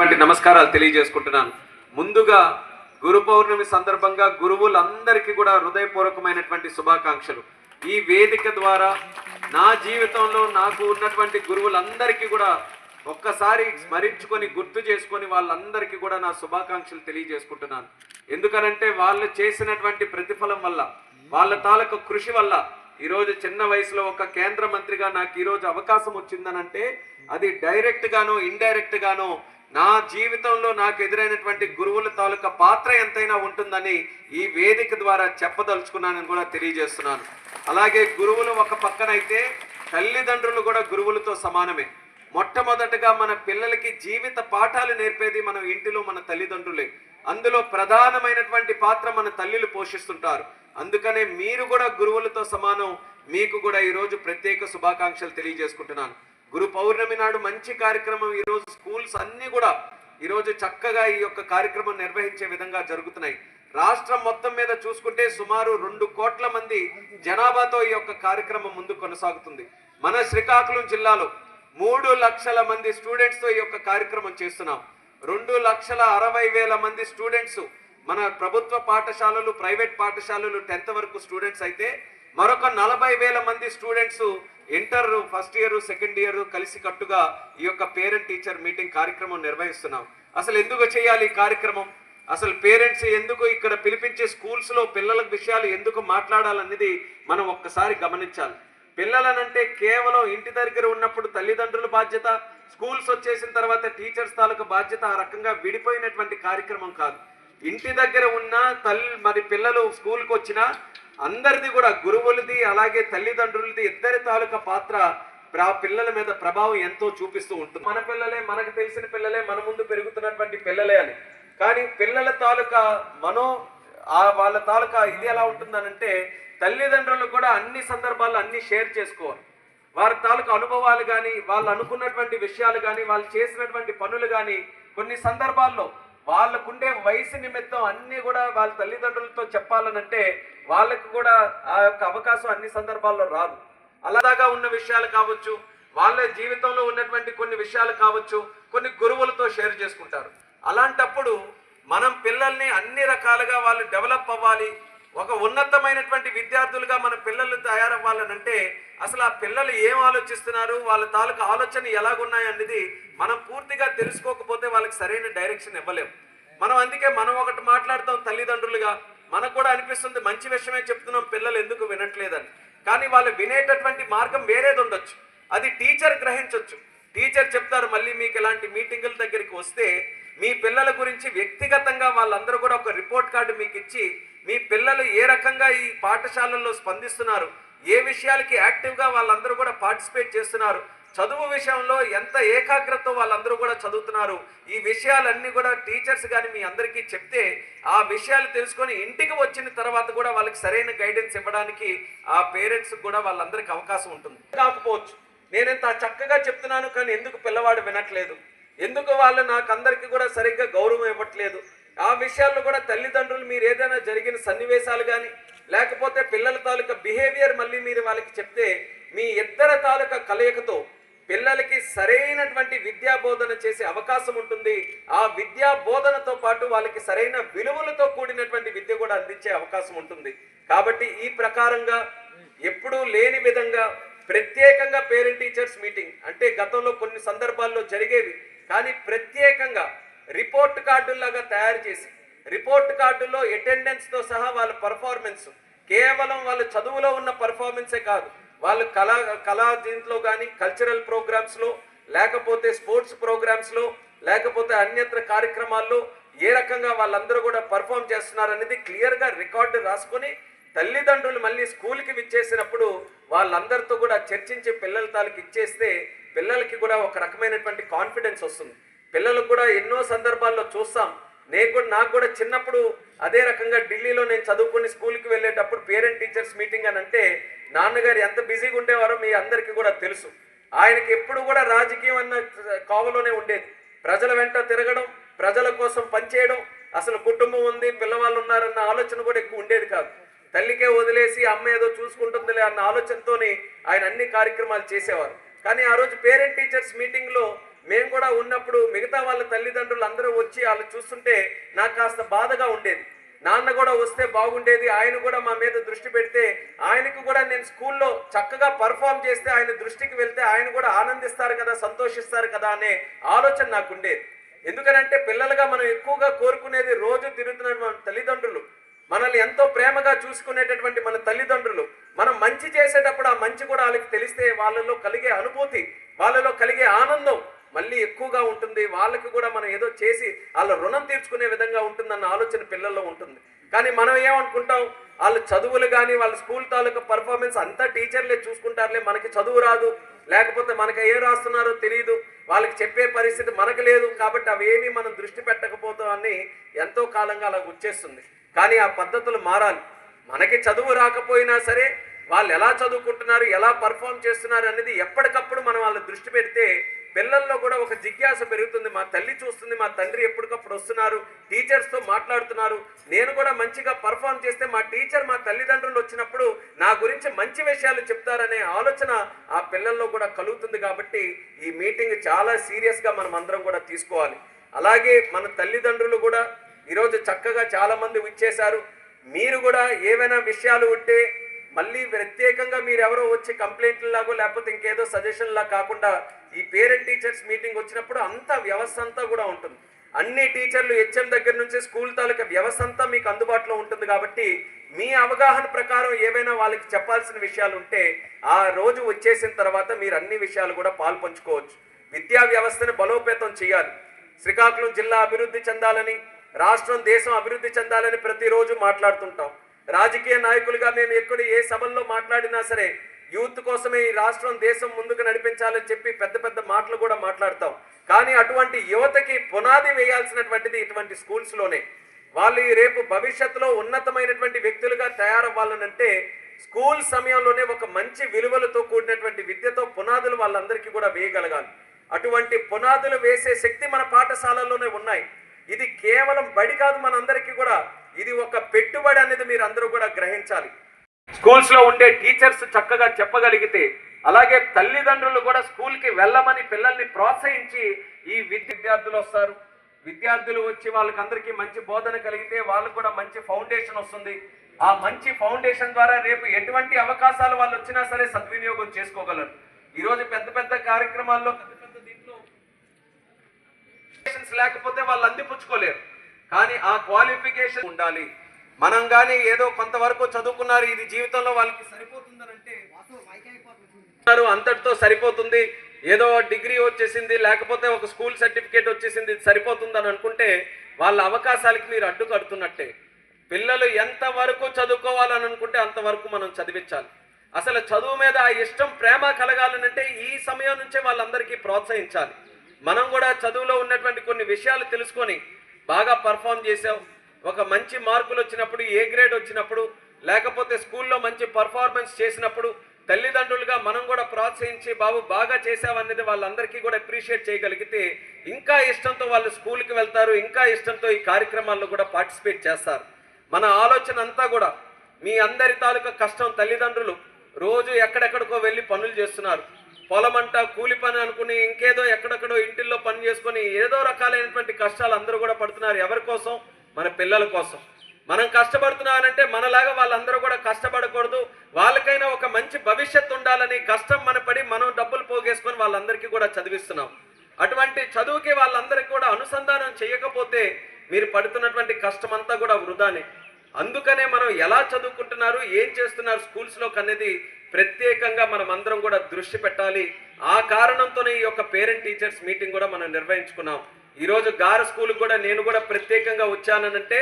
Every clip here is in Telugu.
వంటి నమస్కారాలు తెలియజేసుకుంటున్నాను. ముందుగా గురు పౌర్ణమి సందర్భంగా గురువులందరికీ కూడా హృదయపూర్వకమైనటువంటి శుభాకాంక్షలు. ఈ వేదిక ద్వారా నా జీవితంలో నాకు ఉన్నటువంటి గురువులందరికీ కూడా ఒక్కసారి స్మరించుకొని గుర్తు చేసుకొని వాళ్ళందరికీ కూడా నా శుభాకాంక్షలు తెలియజేసుకుంటున్నాను. ఎందుకనంటే వాళ్ళు చేసినటువంటి ప్రతిఫలం వల్ల వాళ్ళ తాలూకు కృషి వల్ల ఈరోజు చిన్న వయసులో ఒక కేంద్ర మంత్రిగా నాకు ఈరోజు అవకాశం వచ్చిందనంటే అది డైరెక్ట్గానో గానో నా జీవితంలో నాకు ఎదురైనటువంటి గురువుల తాలూకా పాత్ర ఎంతైనా ఉంటుందని ఈ వేదిక ద్వారా చెప్పదలుచుకున్నానని కూడా తెలియజేస్తున్నాను. అలాగే గురువులు ఒక పక్కనైతే తల్లిదండ్రులు కూడా గురువులతో సమానమే. మొట్టమొదటగా మన పిల్లలకి జీవిత పాఠాలు నేర్పేది మనం ఇంటిలో మన తల్లిదండ్రులే. అందులో ప్రధానమైనటువంటి పాత్ర మన తల్లిలు పోషిస్తుంటారు. అందుకనే మీరు కూడా గురువులతో సమానం. మీకు కూడా ఈరోజు ప్రత్యేక శుభాకాంక్షలు తెలియజేసుకుంటున్నాను. గురు పౌర్ణమి నాడు మంచి కార్యక్రమం ఈరోజు స్కూల్స్ అన్నీ కూడా ఈరోజు చక్కగా ఈ యొక్క కార్యక్రమం నిర్వహించే విధంగా జరుగుతున్నాయి. రాష్ట్రం మొత్తం మీద చూసుకుంటే సుమారు రెండు కోట్ల మంది జనాభాతో ఈ యొక్క కార్యక్రమం ముందు కొనసాగుతుంది. మన శ్రీకాకుళం జిల్లాలో మూడు లక్షల మంది స్టూడెంట్స్తో ఈ యొక్క కార్యక్రమం చేస్తున్నాం. రెండు లక్షల అరవై వేల మంది స్టూడెంట్స్ మన ప్రభుత్వ పాఠశాలలు ప్రైవేట్ పాఠశాలలు టెన్త్ వరకు స్టూడెంట్స్ అయితే మరొక నలభై వేల మంది students inter first year second year కలిసి కట్టుగా ఈ యొక్క పేరెంట్ టీచర్ మీటింగ్ కార్యక్రమం నిర్వహిస్తున్నాం. అసలు ఎందుకు చేయాలి ఈ కార్యక్రమం? అసలు పేరెంట్స్ ఎందుకు ఇక్కడ పిలిపించే స్కూల్స్లో పిల్లల విషయాలు ఎందుకు మాట్లాడాలనేది మనం ఒక్కసారి గమనించాలి. పిల్లలనంటే కేవలం ఇంటి దగ్గర ఉన్నప్పుడు తల్లిదండ్రుల బాధ్యత స్కూల్స్ వచ్చేసిన తర్వాత టీచర్స్ తాలూకు బాధ్యత ఆ రకంగా విడిపోయినటువంటి కార్యక్రమం కాదు. ఇంటి దగ్గర ఉన్న తల్లి మరి పిల్లలు స్కూల్కి వచ్చినా అందరిది కూడా గురువులది అలాగే తల్లిదండ్రులది ఇద్దరి తాలూకా పాత్ర ఆ పిల్లల మీద ప్రభావం ఎంతో చూపిస్తూ ఉంటుంది. మన పిల్లలే మనకు తెలిసిన పిల్లలే మన ముందు పెరుగుతున్నటువంటి పిల్లలే అని. కానీ పిల్లల తాలూకా మనో ఆ వాళ్ళ తాలూకా ఇది ఎలా ఉంటుందనంటే తల్లిదండ్రులు కూడా అన్ని సందర్భాల్లో అన్ని షేర్ చేసుకోవాలి. వారి తాలూకా అనుభవాలు కానీ వాళ్ళు అనుకున్నటువంటి విషయాలు కానీ వాళ్ళు చేసినటువంటి పనులు కానీ కొన్ని సందర్భాల్లో వాళ్ళకుండే వయసు నిమిత్తం అన్ని కూడా వాళ్ళ తల్లిదండ్రులతో చెప్పాలనంటే వాళ్ళకు కూడా ఆ యొక్క అవకాశం అన్ని సందర్భాల్లో రాదు. అలాగా ఉన్న విషయాలు కావచ్చు వాళ్ళ జీవితంలో ఉన్నటువంటి కొన్ని విషయాలు కావచ్చు కొన్ని గురువులతో షేర్ చేసుకుంటారు. అలాంటప్పుడు మనం పిల్లల్ని అన్ని రకాలుగా వాళ్ళు డెవలప్ అవ్వాలి ఒక ఉన్నతమైనటువంటి విద్యార్థులుగా మన పిల్లలు తయారవ్వాలనంటే అసలు ఆ పిల్లలు ఏం ఆలోచిస్తున్నారు? వాళ్ళ తాలూకు ఆలోచన ఎలాగున్నాయనేది మనం పూర్తిగా తెలుసుకోకపోతే వాళ్ళకి సరైన డైరెక్షన్ ఇవ్వలేం. మనం అందుకే మనం ఒకటి మాట్లాడతాం తల్లిదండ్రులుగా. మనకు కూడా అనిపిస్తుంది మంచి విషయమే చెప్తున్నాం పిల్లలు ఎందుకు వినట్లేదని. కానీ వాళ్ళు వినేటటువంటి మార్గం వేరేది ఉండొచ్చు. అది టీచర్ గ్రహించవచ్చు టీచర్ చెప్తారు మళ్ళీ మీకు ఇలాంటి మీటింగుల దగ్గరికి వస్తే మీ పిల్లల గురించి వ్యక్తిగతంగా వాళ్ళందరూ కూడా ఒక రిపోర్ట్ కార్డు మీకు ఇచ్చి మీ పిల్లలు ఏ రకంగా ఈ పాఠశాలల్లో స్పందిస్తున్నారు? ఏ విషయాలకి యాక్టివ్గా వాళ్ళందరూ కూడా పార్టిసిపేట్ చేస్తున్నారు? చదువు విషయంలో ఎంత ఏకాగ్రత వాళ్ళందరూ కూడా చదువుతున్నారు? ఈ విషయాలన్నీ కూడా టీచర్స్ కానీ మీ అందరికీ చెప్తే ఆ విషయాలు తెలుసుకొని ఇంటికి వచ్చిన తర్వాత కూడా వాళ్ళకి సరైన గైడెన్స్ ఇవ్వడానికి ఆ పేరెంట్స్ కూడా వాళ్ళందరికీ అవకాశం ఉంటుంది. కాకపోవచ్చు. నేను ఇంత చక్కగా చెప్తున్నాను కానీ ఎందుకు పిల్లవాడు వినట్లేదు? ఎందుకు వాళ్ళు నాకు అందరికీ కూడా సరిగ్గా గౌరవం ఇవ్వట్లేదు? ఆ విషయాల్లో కూడా తల్లిదండ్రులు మీరు ఏదైనా జరిగిన సన్నివేశాలు కానీ లేకపోతే పిల్లల తాలూకా బిహేవియర్ మళ్ళీ మీరు వాళ్ళకి చెప్తే మీ ఇద్దరు తాలూకా కలయికతో పిల్లలకి సరైనటువంటి విద్యా బోధన చేసే అవకాశం ఉంటుంది. ఆ విద్యా బోధనతో పాటు వాళ్ళకి సరైన విలువలతో కూడినటువంటి విద్య కూడా అందించే అవకాశం ఉంటుంది. కాబట్టి ఈ ప్రకారంగా ఎప్పుడూ లేని విధంగా ప్రత్యేకంగా పేరెంట్ టీచర్స్ మీటింగ్ అంటే గతంలో కొన్ని సందర్భాల్లో జరిగేవి. కానీ ప్రత్యేకంగా రిపోర్ట్ కార్డుల్లాగా తయారు చేసి రిపోర్ట్ కార్డులో అటెండెన్స్తో సహా వాళ్ళ పర్ఫార్మెన్స్ కేవలం వాళ్ళ చదువులో ఉన్న పర్ఫార్మెన్సే కాదు వాళ్ళు కళా కళా దీంట్లో కానీ కల్చరల్ ప్రోగ్రామ్స్లో లేకపోతే స్పోర్ట్స్ ప్రోగ్రామ్స్లో లేకపోతే అన్యత్ర కార్యక్రమాల్లో ఏ రకంగా వాళ్ళందరూ కూడా పర్ఫామ్ చేస్తున్నారనేది క్లియర్గా రికార్డు రాసుకొని తల్లిదండ్రులు మళ్ళీ స్కూల్కి విచ్చేసినప్పుడు వాళ్ళందరితో కూడా చర్చించి పిల్లల తాలూకు ఇచ్చేస్తే పిల్లలకి కూడా ఒక రకమైనటువంటి కాన్ఫిడెన్స్ వస్తుంది. పిల్లలకు కూడా ఎన్నో సందర్భాల్లో చూస్తాం. నేను కూడా నాకు కూడా చిన్నప్పుడు అదే రకంగా ఢిల్లీలో నేను చదువుకుని స్కూల్కి వెళ్ళేటప్పుడు పేరెంట్ టీచర్స్ మీటింగ్ అని అంటే నాన్నగారు ఎంత బిజీగా ఉండేవారో మీ అందరికీ కూడా తెలుసు. ఆయనకి ఎప్పుడు కూడా రాజకీయం అన్న కావలోనే ఉండేది. ప్రజల వెంట తిరగడం ప్రజల కోసం పనిచేయడం అసలు కుటుంబం ఉంది పిల్లవాళ్ళు ఉన్నారన్న ఆలోచన కూడా ఎక్కువ ఉండేది కాదు. తల్లికే వదిలేసి అమ్మ ఏదో చూసుకుంటుందిలే అన్న ఆలోచనతోనే ఆయన అన్ని కార్యక్రమాలు చేసేవారు. కానీ ఆ రోజు పేరెంట్ టీచర్స్ మీటింగ్లో మేము కూడా ఉన్నప్పుడు మిగతా వాళ్ళ తల్లిదండ్రులు అందరూ వచ్చి వాళ్ళు చూస్తుంటే నాకు కాస్త బాధగా ఉండేది. నాన్న కూడా వస్తే బాగుండేది ఆయన కూడా మా మీద దృష్టి పెడితే ఆయనకు కూడా నేను స్కూల్లో చక్కగా పర్ఫామ్ చేస్తే ఆయన దృష్టికి వెళ్తే ఆయన కూడా ఆనందిస్తారు కదా సంతోషిస్తారు కదా అనే ఆలోచన నాకు ఉండేది. ఎందుకనంటే పిల్లలుగా మనం ఎక్కువగా కోరుకునేది రోజు తిరుగుతున్న మన తల్లిదండ్రులు. మనల్ని ఎంతో ప్రేమగా చూసుకునేటటువంటి మన తల్లిదండ్రులు. మనం మంచి చేసేటప్పుడు ఆ మంచి కూడా వాళ్ళకి తెలిస్తే వాళ్ళలో కలిగే అనుభూతి వాళ్ళలో కలిగే ఆనందం మళ్ళీ ఎక్కువగా ఉంటుంది. వాళ్ళకి కూడా మనం ఏదో చేసి వాళ్ళ రుణం తీర్చుకునే విధంగా ఉంటుందన్న ఆలోచన పిల్లల్లో ఉంటుంది. కానీ మనం ఏమనుకుంటాం? వాళ్ళ చదువులు కానీ వాళ్ళ స్కూల్ తాలూకా పర్ఫార్మెన్స్ అంతా టీచర్లే చూసుకుంటారులే. మనకి చదువు రాదు. లేకపోతే మనకి ఏం రాస్తున్నారో తెలియదు వాళ్ళకి చెప్పే పరిస్థితి మనకు లేదు. కాబట్టి అవేమీ మనం దృష్టి పెట్టకపోతాం అని ఎంతో కాలంగా అలా వచ్చేస్తుంది. కానీ ఆ పద్ధతులు మారాలి. మనకి చదువు రాకపోయినా సరే వాళ్ళు ఎలా చదువుకుంటున్నారు? ఎలా పర్ఫామ్ చేస్తున్నారు? అనేది ఎప్పటికప్పుడు మనం వాళ్ళ దృష్టి పెడితే పిల్లల్లో కూడా ఒక జిజ్ఞాస పెరుగుతుంది. మా తల్లి చూస్తుంది మా తండ్రి ఎప్పటికప్పుడు వస్తున్నారు టీచర్స్తో మాట్లాడుతున్నారు. నేను కూడా మంచిగా పర్ఫామ్ చేస్తే మా టీచర్ మా తల్లిదండ్రులు వచ్చినప్పుడు నా గురించి మంచి విషయాలు చెప్తారనే ఆలోచన ఆ పిల్లల్లో కూడా కలుగుతుంది కాబట్టి ఈ మీటింగ్ చాలా సీరియస్గా మనం అందరం కూడా తీసుకోవాలి. అలాగే మన తల్లిదండ్రులు కూడా ఈరోజు చక్కగా చాలామంది ఇచ్చేశారు మీరు కూడా ఏవైనా విషయాలు ఉంటే మళ్ళీ ప్రత్యేకంగా మీరు ఎవరో వచ్చి కంప్లైంట్లు లాగో లేకపోతే ఇంకేదో సజెషన్ లా కాకుండా ఈ పేరెంట్ టీచర్స్ మీటింగ్ వచ్చినప్పుడు అంతా వ్యవస్థ అంతా కూడా ఉంటుంది. అన్ని టీచర్లు హెచ్ఎం దగ్గర నుంచి స్కూల్ తాలూకా వ్యవస్థ అంతా మీకు అందుబాటులో ఉంటుంది కాబట్టి మీ అవగాహన ప్రకారం ఏవైనా వాళ్ళకి చెప్పాల్సిన విషయాలు ఉంటే ఆ రోజు వచ్చేసిన తర్వాత మీరు అన్ని విషయాలు కూడా పాల్పంచుకోవచ్చు విద్యా వ్యవస్థను బలోపేతం చేయాలి. శ్రీకాకుళం జిల్లా అభివృద్ధి చెందాలని రాష్ట్రం దేశం అభివృద్ధి చెందాలని ప్రతిరోజు మాట్లాడుతుంటాం. రాజకీయ నాయకులుగా మేము ఎక్కడ ఏ సభల్లో మాట్లాడినా సరే యూత్ కోసమే ఈ రాష్ట్రం దేశం ముందుకు నడిపించాలని చెప్పి పెద్ద పెద్ద మాటలు కూడా మాట్లాడతాం. కానీ అటువంటి యువతకి పునాది వేయాల్సినటువంటిది ఇటువంటి స్కూల్స్లోనే వాళ్ళు రేపు భవిష్యత్తులో ఉన్నతమైనటువంటి వ్యక్తులుగా తయారవ్వాలనంటే స్కూల్ సమయంలోనే ఒక మంచి విలువలతో కూడినటువంటి విద్యతో పునాదులు వాళ్ళందరికీ కూడా వేయగలగాలి. అటువంటి పునాదులు వేసే శక్తి మన పాఠశాలల్లోనే ఉన్నాయి. ఇది కేవలం బడి కాదు మనందరికీ కూడా ఇది ఒక పెట్టుబడి అనేది మీరు అందరూ కూడా గ్రహించాలి. స్కూల్స్లో ఉండే టీచర్స్ చక్కగా చెప్పగలిగితే అలాగే తల్లిదండ్రులు కూడా స్కూల్కి వెళ్ళమని పిల్లల్ని ప్రోత్సహించి ఈ విద్య విద్యార్థులు వస్తారు. విద్యార్థులు వచ్చి వాళ్ళకి అందరికీ మంచి బోధన కలిగితే వాళ్ళు కూడా మంచి ఫౌండేషన్ వస్తుంది. ఆ మంచి ఫౌండేషన్ ద్వారా రేపు ఎటువంటి అవకాశాలు వాళ్ళు వచ్చినా సరే సద్వినియోగం చేసుకోగలరు. ఈరోజు పెద్ద పెద్ద కార్యక్రమాల్లో పెద్ద పెద్ద దీంట్లో లేకపోతే వాళ్ళు అందిపుచ్చుకోలేరు. కానీ ఆ క్వాలిఫికేషన్ ఉండాలి. మనం కానీ ఏదో కొంతవరకు చదువుకున్నారు ఇది జీవితంలో వాళ్ళకి సరిపోతుందనంటే అంతటితో సరిపోతుంది. ఏదో డిగ్రీ వచ్చేసింది లేకపోతే ఒక స్కూల్ సర్టిఫికేట్ వచ్చేసింది ఇది సరిపోతుందని అనుకుంటే వాళ్ళ అవకాశాలకి మీరు అడ్డు కడుతున్నట్టే. పిల్లలు ఎంతవరకు చదువుకోవాలని అనుకుంటే అంతవరకు మనం చదివించాలి. అసలు చదువు మీద ఆ ఇష్టం ప్రేమ కలగాలనంటే ఈ సమయం నుంచే వాళ్ళందరికీ ప్రోత్సహించాలి. మనం కూడా చదువులో ఉన్నటువంటి కొన్ని విషయాలు తెలుసుకొని బాగా పర్ఫామ్ చేసావు ఒక మంచి మార్కులు వచ్చినప్పుడు ఏ గ్రేడ్ వచ్చినప్పుడు లేకపోతే స్కూల్లో మంచి పర్ఫార్మెన్స్ చేసినప్పుడు తల్లిదండ్రులుగా మనం కూడా ప్రోత్సహించి బాబు బాగా చేసావన్నది వాళ్ళందరికీ కూడా అప్రిషియేట్ చేయగలిగితే ఇంకా ఇష్టంతో వాళ్ళు స్కూల్కి వెళ్తారు ఇంకా ఇష్టంతో ఈ కార్యక్రమాల్లో కూడా పార్టిసిపేట్ చేస్తారు. మన ఆలోచన అంతా కూడా మీ అందరి తాలూకా కష్టం తల్లిదండ్రులు రోజు ఎక్కడెక్కడికో వెళ్ళి పనులు చేస్తున్నారు. పొలం అంట కూలి పని అనుకుని ఇంకేదో ఎక్కడెక్కడ చేసుకొని ఏదో రకాలైనటువంటి కష్టాలు అందరూ కూడా పడుతున్నారు. ఎవరి కోసం? మన పిల్లల కోసం. మనం కష్టపడుతున్నానంటే మనలాగా వాళ్ళందరూ కూడా కష్టపడకూడదు. వాళ్ళకైనా ఒక మంచి భవిష్యత్తు ఉండాలని కష్టం మన పడి మనం డబ్బులు పోగేసుకొని వాళ్ళందరికీ కూడా చదివిస్తున్నాం. అటువంటి చదువుకి వాళ్ళందరికీ కూడా అనుసంధానం చేయకపోతే మీరు పడుతున్నటువంటి కష్టం అంతా కూడా వృధానే. అందుకనే మనం ఎలా చదువుకుంటున్నారు ఏం చేస్తున్నారు స్కూల్స్లో అనేది ప్రత్యేకంగా మనం అందరం కూడా దృష్టి పెట్టాలి. ఆ కారణంతోనే ఈ యొక్క పేరెంట్ టీచర్స్ మీటింగ్ కూడా మనం నిర్వహించుకున్నాం. ఈరోజు గారు స్కూల్ కూడా నేను కూడా ప్రత్యేకంగా వచ్చానంటే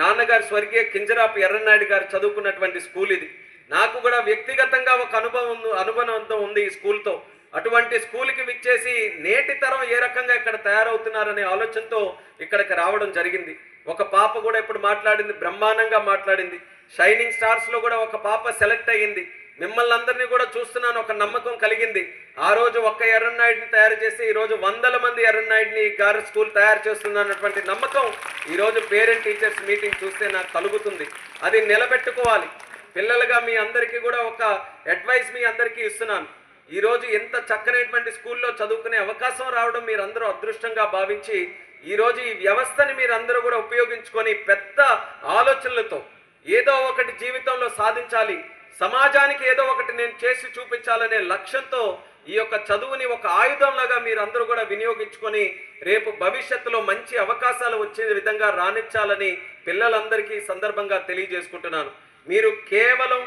నాన్నగారు స్వర్గీయ కింజరాపు ఎర్రనాయుడు గారు చదువుకున్నటువంటి స్కూల్ ఇది. నాకు కూడా వ్యక్తిగతంగా ఒక అనుభవం అనుభవంతో ఉంది ఈ స్కూల్తో. అటువంటి స్కూల్కి విచ్చేసి నేటి తరం ఏ రకంగా ఇక్కడ తయారవుతున్నారనే ఆలోచనతో ఇక్కడికి రావడం జరిగింది. ఒక పాప కూడా ఇప్పుడు మాట్లాడింది? బ్రహ్మాండంగా మాట్లాడింది. షైనింగ్ స్టార్స్లో కూడా ఒక పాప సెలెక్ట్ అయ్యింది. మిమ్మల్ని అందరినీ కూడా చూస్తున్నాను ఒక నమ్మకం కలిగింది. ఆ రోజు ఒక్క ఎర్రన్నాయుడిని తయారు చేసి ఈరోజు వందల మంది ఎర్రన్నాయుడిని గారు స్కూల్ తయారు చేస్తుంది అన్నటువంటి నమ్మకం ఈరోజు పేరెంట్ టీచర్స్ మీటింగ్ చూస్తే నాకు కలుగుతుంది. అది నిలబెట్టుకోవాలి. పిల్లలుగా మీ అందరికీ కూడా ఒక అడ్వైస్ మీ అందరికీ ఇస్తున్నాను. ఈరోజు ఎంత చక్కనైనటువంటి స్కూల్లో చదువుకునే అవకాశం రావడం మీరందరూ అదృష్టంగా భావించి ఈరోజు ఈ వ్యవస్థని మీరందరూ కూడా ఉపయోగించుకొని పెద్ద ఆలోచనలతో ఏదో ఒకటి జీవితంలో సాధించాలి సమాజానికి ఏదో ఒకటి నేను చేసి చూపించాలనే లక్ష్యంతో ఈ యొక్క చదువుని ఒక ఆయుధంలాగా మీరందరూ కూడా వినియోగించుకొని రేపు భవిష్యత్తులో మంచి అవకాశాలు వచ్చే విధంగా రాణించాలని పిల్లలందరికీ సందర్భంగా తెలియజేసుకుంటున్నాను. మీరు కేవలం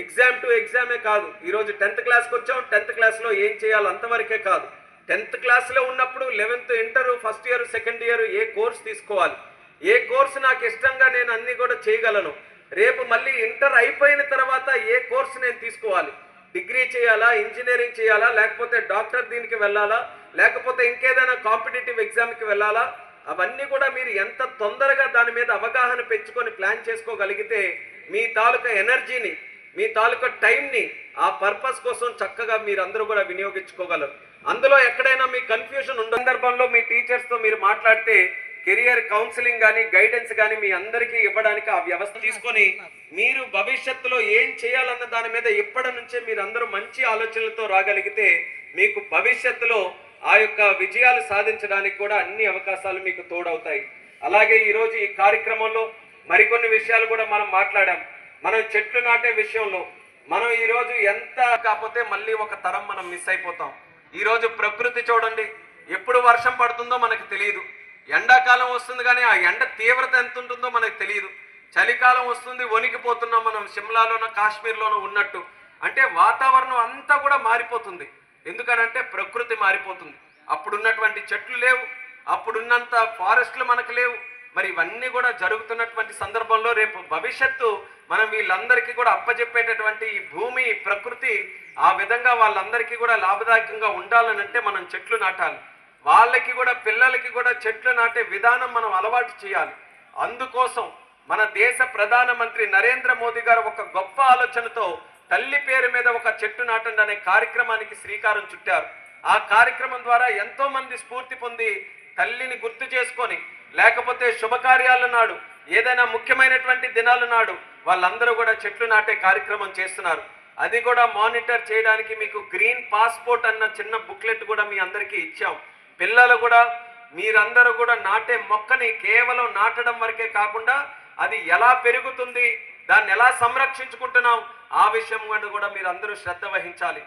ఎగ్జామ్ టు ఎగ్జామే కాదు ఈరోజు టెన్త్ క్లాస్కి వచ్చాం టెన్త్ క్లాస్లో ఏం చేయాలి అంతవరకే కాదు. టెన్త్ క్లాస్లో ఉన్నప్పుడు eleventh inter first year second year ఏ కోర్స్ తీసుకోవాలి? ఏ కోర్సు నాకు ఇష్టంగా నేను అన్ని కూడా చేయగలను? రేపు మళ్ళీ ఇంటర్ అయిపోయిన తర్వాత ఏ కోర్సు నేను తీసుకోవాలి? డిగ్రీ చేయాలా? ఇంజనీరింగ్ చేయాలా? లేకపోతే డాక్టర్ దీనికి వెళ్ళాలా? లేకపోతే ఇంకేదైనా కాంపిటేటివ్ ఎగ్జామ్కి వెళ్ళాలా? అవన్నీ కూడా మీరు ఎంత తొందరగా దాని మీద అవగాహన పెంచుకొని ప్లాన్ చేసుకోగలిగితే మీ తాలూకా ఎనర్జీని మీ తాలూకా టైంని ఆ పర్పస్ కోసం చక్కగా మీరందరూ కూడా వినియోగించుకోగలరు. అందులో ఎక్కడైనా మీ కన్ఫ్యూజన్ ఉన్న సందర్భంలో మీ టీచర్స్తో మీరు మాట్లాడితే కెరియర్ కౌన్సిలింగ్ కానీ గైడెన్స్ కానీ మీ అందరికీ ఇవ్వడానికి ఆ వ్యవస్థ తీసుకొని మీరు భవిష్యత్తులో ఏం చేయాలన్న దాని మీద ఇప్పటి నుంచే మీరు అందరూ మంచి ఆలోచనలతో రాగలిగితే మీకు భవిష్యత్తులో ఆ యొక్క విజయాలు సాధించడానికి కూడా అన్ని అవకాశాలు మీకు తోడవుతాయి. అలాగే ఈరోజు ఈ కార్యక్రమంలో మరికొన్ని విషయాలు కూడా మనం మాట్లాడాం. మనం చెట్లు నాటే విషయంలో మనం ఈరోజు ఎంత కాకపోతే మళ్ళీ ఒక తరం మనం మిస్ అయిపోతాం. ఈరోజు ప్రకృతి చూడండి ఎప్పుడు వర్షం పడుతుందో మనకు తెలియదు ఎండాకాలం వస్తుంది కానీ ఆ ఎండ తీవ్రత ఎంత ఉంటుందో మనకు తెలియదు చలికాలం వస్తుంది వణికిపోతున్నాం మనం సిమ్లాలోనో కాశ్మీర్లోనో ఉన్నట్టు. అంటే వాతావరణం అంతా కూడా మారిపోతుంది. ఎందుకనంటే ప్రకృతి మారిపోతుంది. అప్పుడున్నటువంటి చెట్లు లేవు అప్పుడున్నంత ఫారెస్ట్లు మనకు లేవు. మరి ఇవన్నీ కూడా జరుగుతున్నటువంటి సందర్భంలో రేపు భవిష్యత్తు మనం వీళ్ళందరికీ కూడా అప్పచెప్పేటటువంటి ఈ భూమి ప్రకృతి ఆ విధంగా వాళ్ళందరికీ కూడా లాభదాయకంగా ఉండాలనంటే మనం చెట్లు నాటాలి. వాళ్ళకి కూడా పిల్లలకి కూడా చెట్లు నాటే విధానం మనం అలవాటు చేయాలి. అందుకోసం మన దేశ ప్రధానమంత్రి నరేంద్ర మోదీ గారు ఒక గొప్ప ఆలోచనతో తల్లి పేరు మీద ఒక చెట్టు నాటండి అనే కార్యక్రమానికి శ్రీకారం చుట్టారు. ఆ కార్యక్రమం ద్వారా ఎంతో మంది స్ఫూర్తి పొంది తల్లిని గుర్తు చేసుకొని లేకపోతే శుభకార్యాల నాడు ఏదైనా ముఖ్యమైనటువంటి దినాలు నాడు వాళ్ళందరూ కూడా చెట్లు నాటే కార్యక్రమం చేస్తున్నారు. అది కూడా మానిటర్ చేయడానికి మీకు గ్రీన్ పాస్పోర్ట్ అన్న చిన్న బుక్లెట్ కూడా మీ అందరికీ ఇచ్చాం. పిల్లలు కూడా మీరందరూ కూడా నాటే మొక్కని కేవలం నాటడం వరకే కాకుండా అది ఎలా పెరుగుతుంది దాన్ని ఎలా సంరక్షించుకుంటున్నాం ఆ విషయం కూడా మీరు అందరూ శ్రద్ధ వహించాలి.